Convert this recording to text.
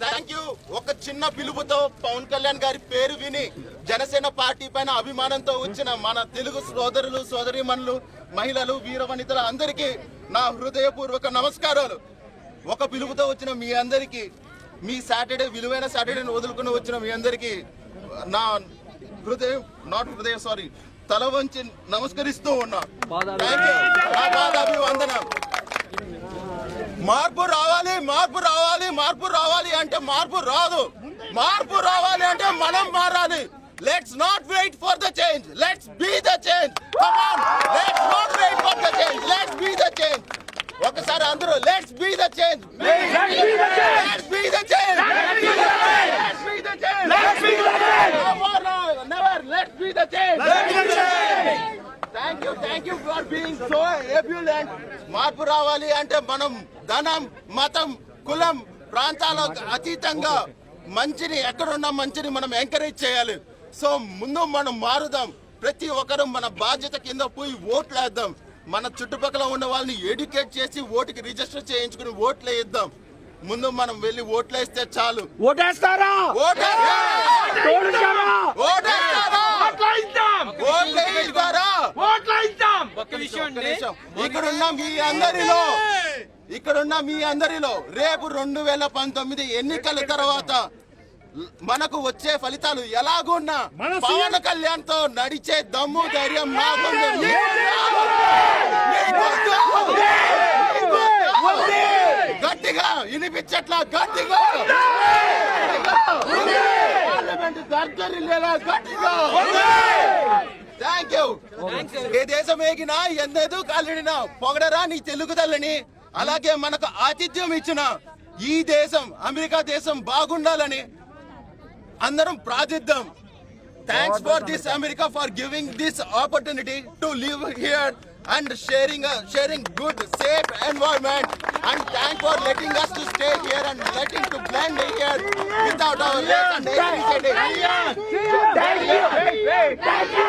Thank you ఒక చిన్న పిలుపుతో పవన్ కళ్యాణ్ గారి పేరు విని జనసేన పార్టీ పైన అభిమానంతో వచ్చిన మన తెలుగు సోదరులు సోదరిమణులు మహిళలు వీర వనితలు అందరికీ నా హృదయపూర్వక నమస్కారాలు. ఒక పిలుపుతో వచ్చిన మీ అందరికీ మీ సాటర్డే విలువైన సాటర్డేని వదులుకుని వచ్చిన మీ అందరికీ నా హృదయం నాట్ హృదయం సారీ తల వంచి నమస్కరిస్తూ ఉన్నా. థ్యాంక్ యూ నా పాదాభివందనం మార్పు రావాలి మార్పు రావాలి మార్పు రావాలి అంటే మార్పు రాదు. మార్పు రావాలి అంటే మనం మారాలి. Let's not wait for the change let's be the change let's not wait for the change let's be the change ఒకసారి అందరూ let's be the change let's be the change let's be the change let's be the change never let's be the change thank you for being so ebullient మార్పు రావాలి అంటే మనం ధనం మతం కులం ప్రాంతాలకు అతీతంగా మంచిని ఎక్కడున్న మంచిని మనం ఎంకరేజ్ చేయాలి. సో ముందు మనం మారుదాం. ప్రతి ఒక్కరు మన బాధ్యత కింద పోయి ఓట్లు వేద్దాం మన చుట్టుపక్కల ఉన్న వాళ్ళని ఎడ్యుకేట్ చేసి ఓటుకి రిజిస్టర్ చేయించుకుని ఓట్లు వేద్దాం ముందు మనం వెళ్ళి ఓట్లు వేస్తే చాలు. ఓటేస్తారా? ఓటేస్తారా? ఓటేస్తారా ఓటేస్తారా? ఓట్ల ఇద్దాం ఓట్లు వేయిస్తారా? ఓట్ల ఇద్దాం ఒక్క నిమిషం, ఒక్క నిమిషం. ఇక్కడున్న మీ అందరిలో ఇక్కడున్న మీ అందరిలో రేపు రెండు వేల పంతొమ్మిది ఎన్నికల తర్వాత మనకు వచ్చే ఫలితాలు ఎలాగున్నా పవన్ కళ్యాణ్తో నడిచే దమ్ము ధైర్యం. మీకొద్దు. గట్టిగా వినిపించట్లా గట్టిగా! పార్లమెంట్ దర్జరీ లేదా గట్టిగా! థ్యాంక్ యూ ఏ దేశం ఏగినా ఎందెదు కాలిడినా పొగడరా నీ తెలుగు తల్లిని. అలాగే మనకు ఆతిథ్యం ఇచ్చిన ఈ దేశం అమెరికా దేశం బాగుండాలని అందరం ప్రార్థిద్దాం. Thanks for this America for giving this opportunity to live here and sharing sharing good safe environment and thank for letting us to stay here and letting to blend here without our race and ethnicity. Thank you thank you